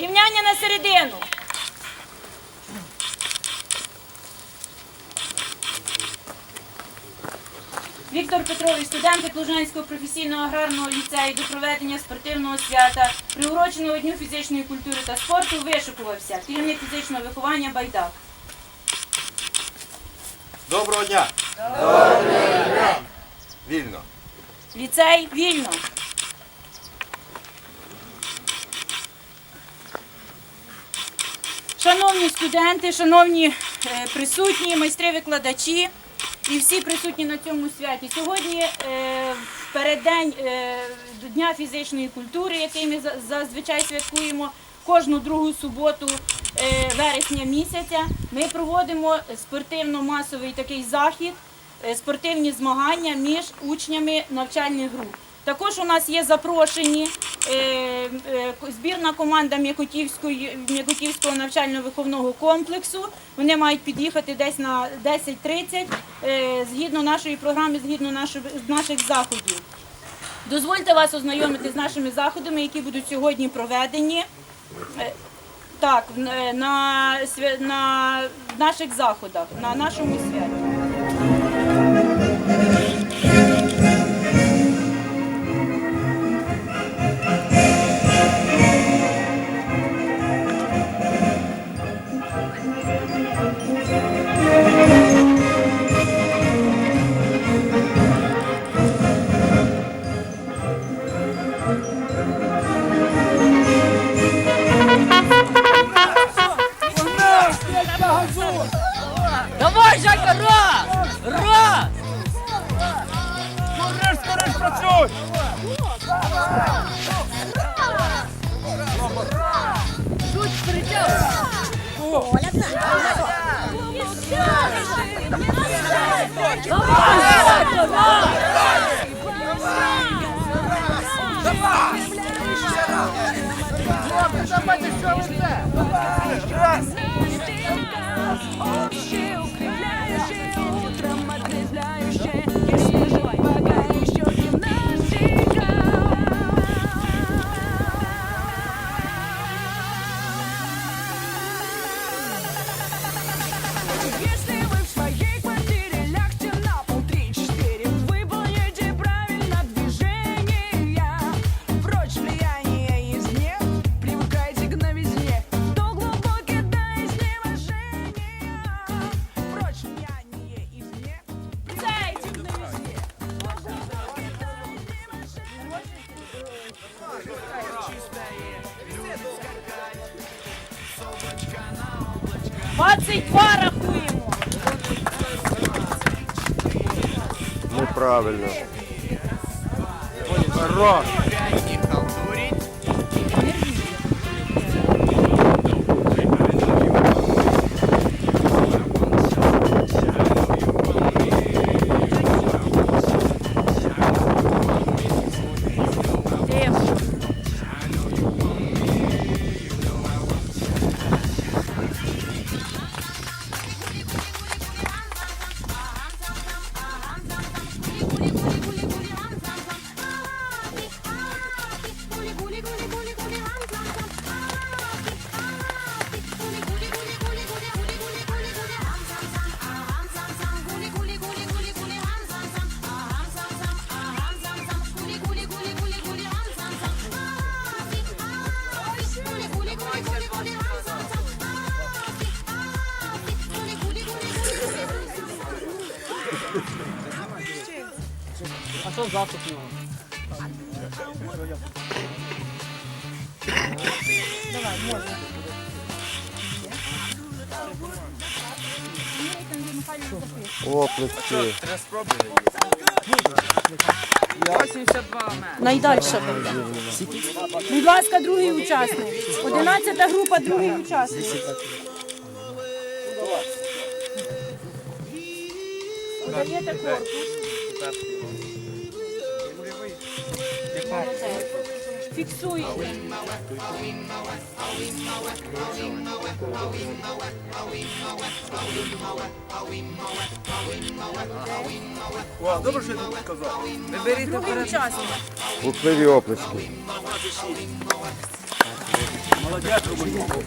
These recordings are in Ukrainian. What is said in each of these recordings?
Рівняння на середину. Віктор Петрович, студент Клужанського професійного аграрного ліцею до проведення спортивного свята, приуроченого Дню фізичної культури та спорту, вишикувався. Керівник фізичного виховання Байдак. Доброго дня! Доброго дня! Вільно. Ліцей вільно. Шановні студенти, шановні е, присутні, майстри-викладачі і всі присутні на цьому святі. Сьогодні е, переддень е, Дня фізичної культури, який ми зазвичай святкуємо кожну другу суботу вересня місяця, ми проводимо спортивно-масовий такий захід спортивні змагання між учнями навчальних груп. Також у нас є запрошені е, е, збірна команда М'якотівського навчально-виховного комплексу. Вони мають під'їхати десь на 10.30 е, згідно нашої програми, згідно наших, заходів. Дозвольте вас ознайомити з нашими заходами, які будуть сьогодні проведені. На наших заходах, на нашому святі. Давай, раз! Раз! Скориш, скориш, працюй! Чуть притягуй! Давай, давай! Общее, 是。Що засоб його? Оплески. Найдальше буде. Будь ласка, другий учасник. Одинадцята група, другий учасник. Подаєте корпус. Фіксуєте. Добре, що я тобі сказав. Другий учасник. Оплески. Молодець, Романюк.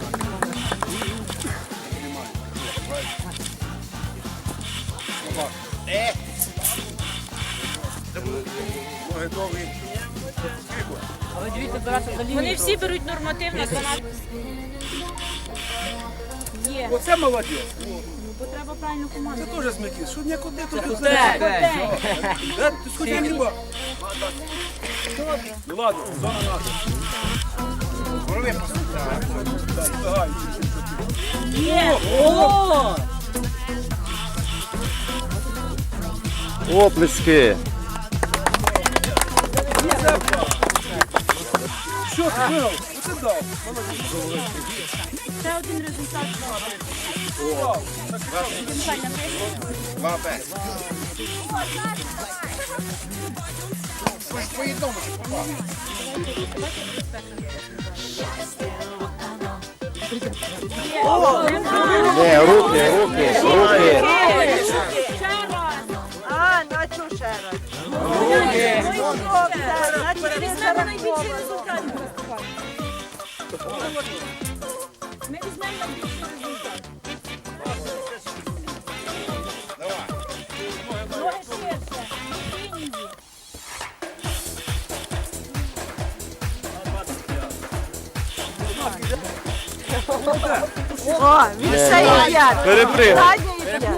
Ноги довгі. Але дивіться, збирати за лінію. Вони всі беруть нормативно 12. Є, Оце молодець. бо треба правильно Це команду. теж змики. Що нікуди тут не сходи хіба? Ну ладно, зона наша. Ага, Є! О! Оплески. Що ти виграв? Оце дав. Це один результат. Михайло, напиши. Ні, руки, руки, руки. Ми візьмемо найбільший результат. Ноги ширше. Лінії. О, він ще є. Перепригуй. Задній є.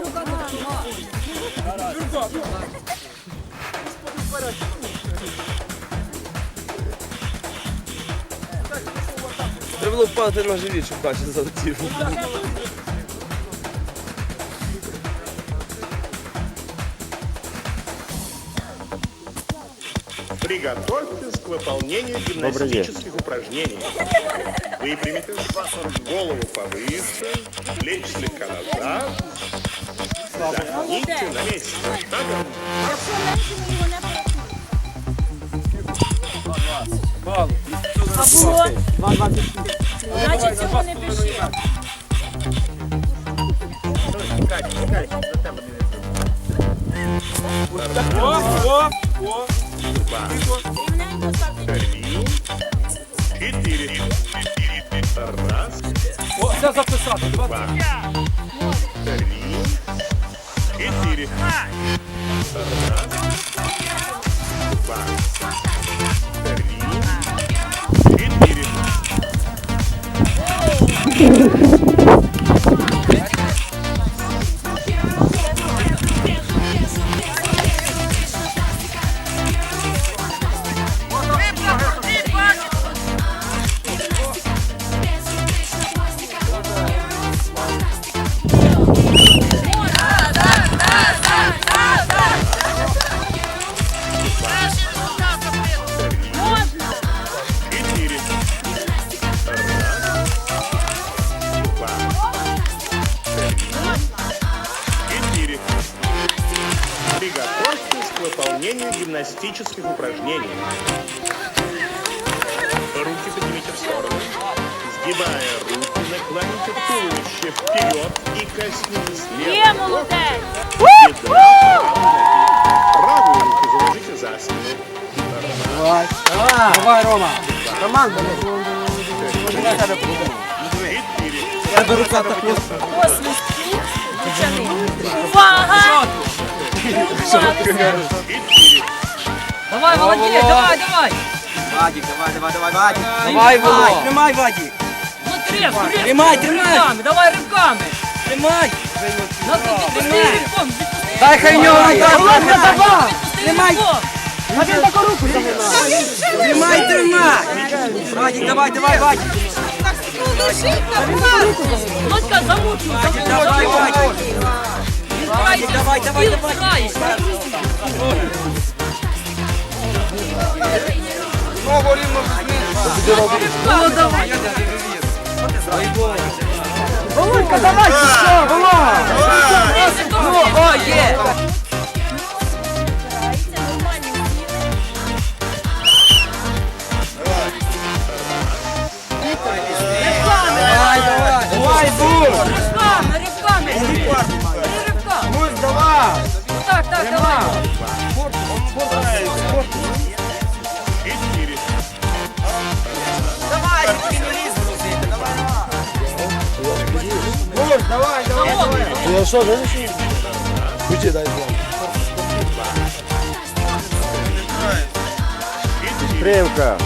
було впасти на живіт, щоб далі залетів. Приготовьтесь к выполнению гимнастических упражнений. Выпрямите голову повыше, плечи слегка назад. Загните на месте. Ногами. 20. Бал. А було? 2,26. Значить цього не пиши. О, о, о. Тихо. Рівненько ставте. Чотири. Раз. О, все записати. 20. Три. Чотири. Раз. Два. Выполнению гимнастических упражнений. Руки поднимите в сторону. Сгибая руки, наклоните туловище вперед и коснитесь левой бедра. Правую руку заложите за спину. Давай, Рома. Роман, Четыре. Ослістки. Давай, молодець, давай, давай. Вадик, давай, давай, давай, Вадик. Давай, Володь. Тримай, Вадик. Ну, треп, треп. Тримай, тримай. Руками, давай руками. Тримай. Ну, ти відпусти рибком, відпусти. Дай хай в нього рука. Володя, давай. Тримай. Тримай, тримай. Вадик, давай, давай, Вадик. Володька, замучу, замучу. Давай, Вадик. Давай, давай, давай, давай. Ногу рівно. Ну, давай. Володька, давай, що, Володь. Ну, о, є. так, давай. Корт, корт, И четыре. Давай, финалист, друзья, давай, давай. Корт, давай, давай, давай. Ну что, знаешь? Пути дай вам. Стрелка.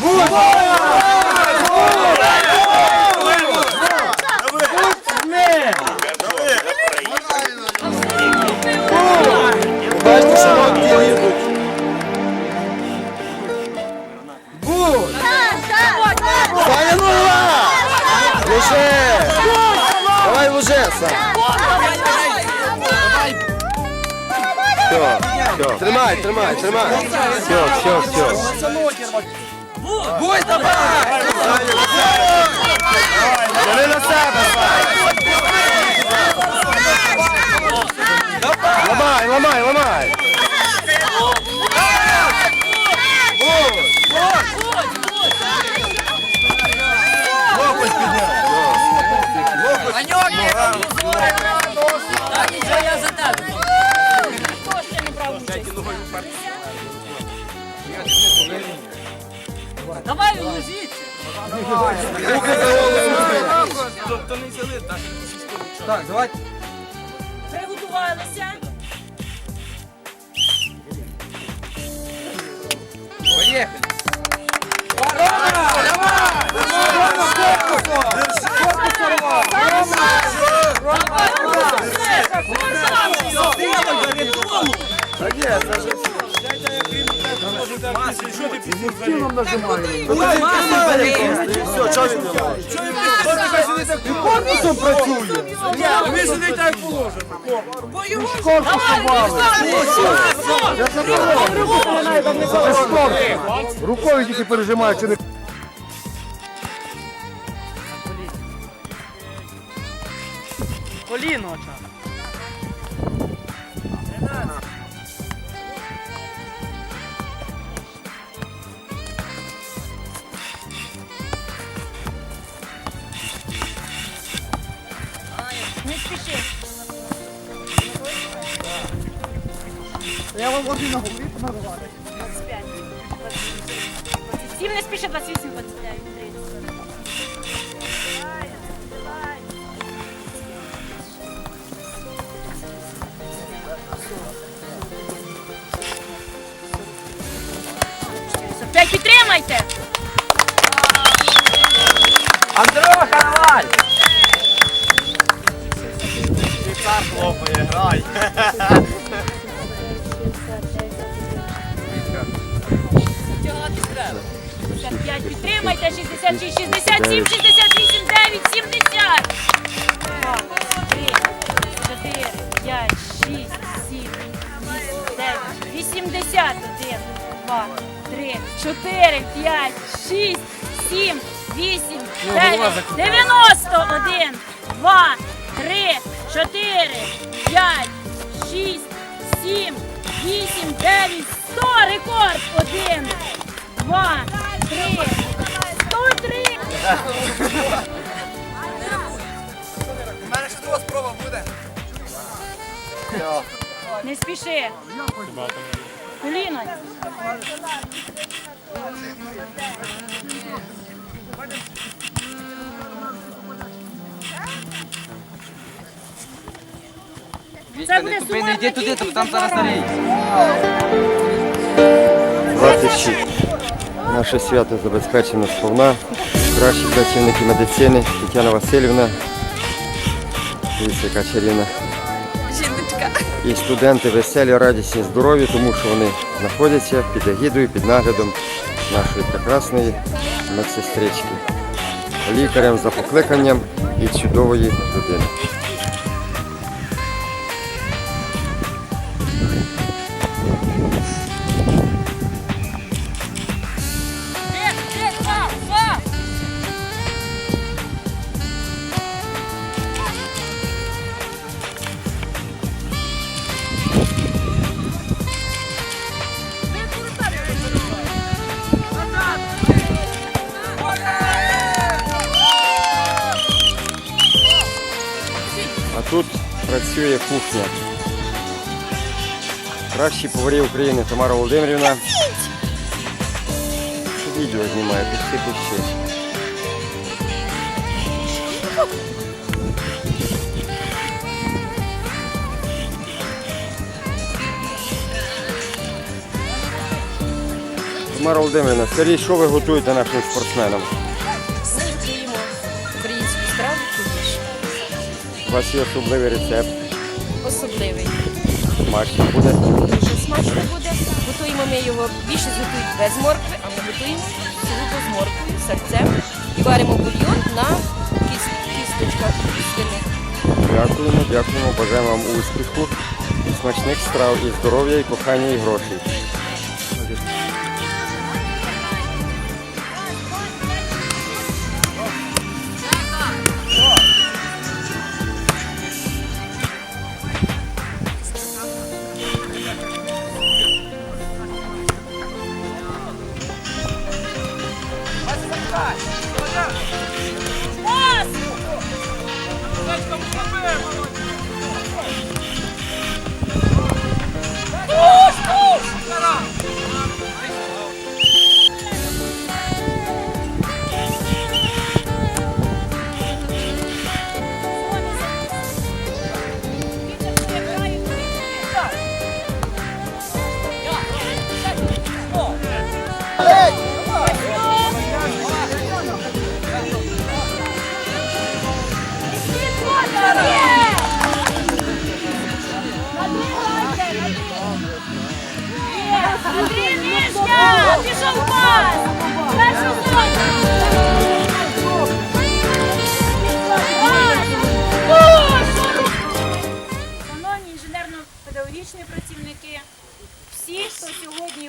Вот! Тримай, тримай, все, все, все. Будь давай! Бери на себе, Саня. Ламай, ламай, ламай. Давай, ложіть. Так, давай. Приготувалися. Поїхали. Все, чого він не робить? Ви сидите як положено. Рукою тільки пережимаю, чи не Коліно. Не спіши. Сім не спіши, 28, 29, 30. П'ять підтримайте! Андрюха, давай! Треба. 55, підтримайте, 66, 67, 68, 9, 70. 2, 3, 4, 5, 6, 7, 9, 81, 2, 3, 4, 5, 6, 7, 8, 9, 91, 2, 3, 4, 5, 6, 7, 8, 9, 100, рекорд, 1, 2, 3, 103. У мене ще друга спроба буде. Не спіши. Коліно. Це буде Ти не йди туди, там зараз старий. 26. Наше свято забезпечено сповна. Кращі працівники медицини Тетяна Васильівна. Дивіться, яка чарівна. І студенти веселі, радісні, здорові, тому що вони знаходяться під егідою, під наглядом нашої прекрасної медсестрички. Лікарям за покликанням і чудової людини. кращі поварі України Тамара Володимирівна. Відео знімає, пиши, пиши. Тамара Володимирівна, скажіть, що ви готуєте нашим спортсменам? Ми готуємо українську страву кубіш. У вас є особливий рецепт. Особливий. Смачно буде. Смачно буде. Готуємо ми його, більше готують без моркви, а ми готуємо сугубо з морквою, серцем і варимо бульйон на кіс- кісточках свиних. Дякуємо, дякуємо, бажаємо вам успіху, смачних страв, і здоров'я, і кохання, і грошей.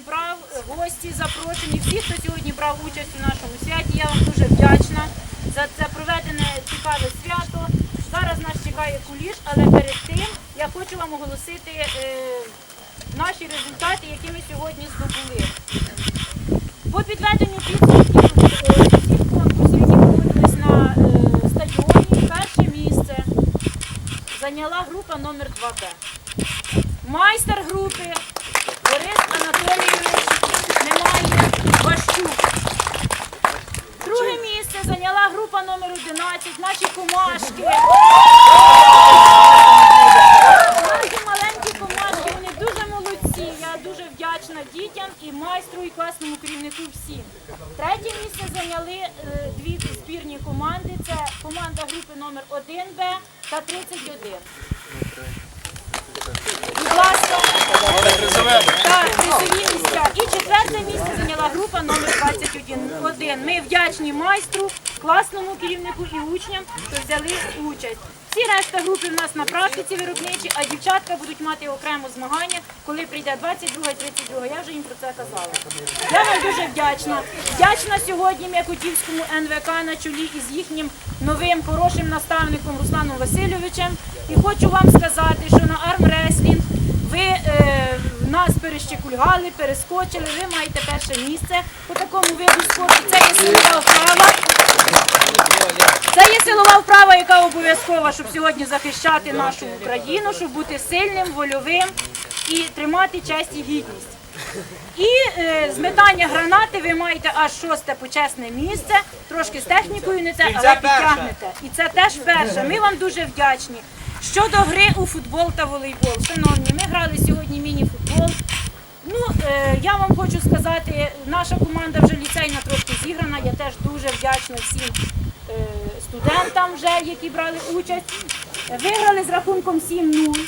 Брав, е, гості запрошені, всі, хто сьогодні брав участь у нашому святі, я вам дуже вдячна за це проведене цікаве свято. Зараз нас чекає куліш, але перед тим я хочу вам оголосити е, наші результати, які ми сьогодні здобули. По підведенню підсумків е, всіх конкурсів, які проводились на е, стадіоні, перше місце зайняла група номер 2Б. Майстер групи Борис Ващук. Друге місце зайняла група номер 11, наші комашки. Наші маленькі комашки, вони дуже молодці. Я дуже вдячна дітям і майстру, і класному керівнику всім. Третє місце зайняли е, дві збірні команди. Це команда групи номер 1Б та 31. Будь ласка. Так, призові місця. І четверте місце зайняла номер 21. Один. Ми вдячні майстру, класному керівнику і учням, що взяли участь. Всі решта групи в нас на практиці виробничі, а дівчатка будуть мати окремо змагання, коли прийде 22 і 32. Я вже їм про це казала. Я вам дуже вдячна. Вдячна сьогодні М'якутівському НВК на чолі із їхнім новим хорошим наставником Русланом Васильовичем. І хочу вам сказати, що на армреслінг ви е, нас перещекульгали, перескочили, ви маєте перше місце по такому виду спорту. Це є силова вправа. Це є силова вправа, яка обов'язкова, щоб сьогодні захищати нашу Україну, щоб бути сильним, вольовим і тримати честь і гідність. І е, з метання гранати ви маєте аж шосте почесне місце, трошки з технікою не те, але підтягнете. І це теж перше. Ми вам дуже вдячні. Щодо гри у футбол та волейбол, шановні, ми грали сьогодні міні-футбол. Ну, е, я вам хочу сказати, наша команда вже ліцейна трошки зіграна. Я теж дуже вдячна всім е, студентам, вже, які брали участь. Виграли з рахунком 7-0.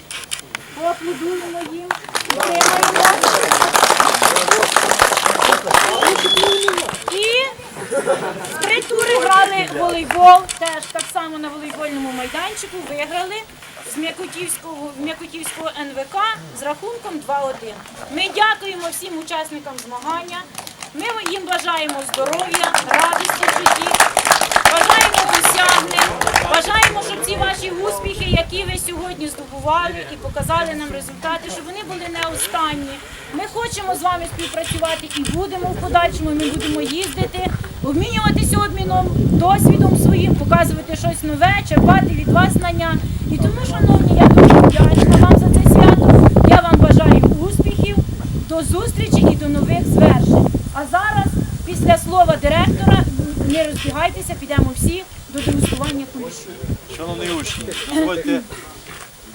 Поаплодуємо їм. Підтримаємо. І три тури грали волейбол, теж так само на волейбольному майданчику, виграли з М'якутівського, М'якутівського НВК з рахунком 2-1. Ми дякуємо всім учасникам змагання. Ми їм бажаємо здоров'я, радості в житті, бажаємо досягнень, бажаємо, щоб ці ваші успіхи, які ви сьогодні здобували і показали нам результати, щоб вони були не останні. Ми хочемо з вами співпрацювати і будемо в подальшому. Ми будемо їздити, обмінюватися обміном, досвідом своїм, показувати щось нове, черпати від вас знання. І тому, шановні, я дуже вдячна вам за це свято. Я вам бажаю успіхів, до зустрічі і до нових звершень. А зараз, після слова директора, не розбігайтеся, підемо всі до дегустування кулішу. Шановні учні, дозвольте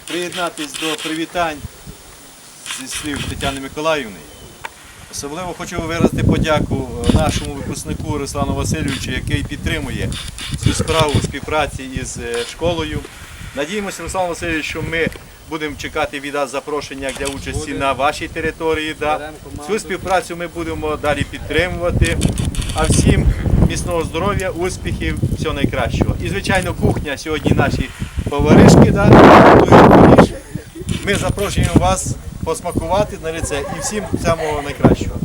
приєднатись до привітань зі слів Тетяни Миколаївни. Особливо хочу виразити подяку е, нашому випускнику Руслану Васильовичу, який підтримує цю справу у співпраці із е, школою. Надіємося, Руслан Васильович, що ми будемо чекати від вас запрошення для участі на вашій території. Да. Цю співпрацю ми будемо далі підтримувати. А всім міцного здоров'я, успіхів, всього найкращого. І, звичайно, кухня сьогодні наші поваришки. Да. Ми запрошуємо вас посмакувати на лице і всім самого найкращого.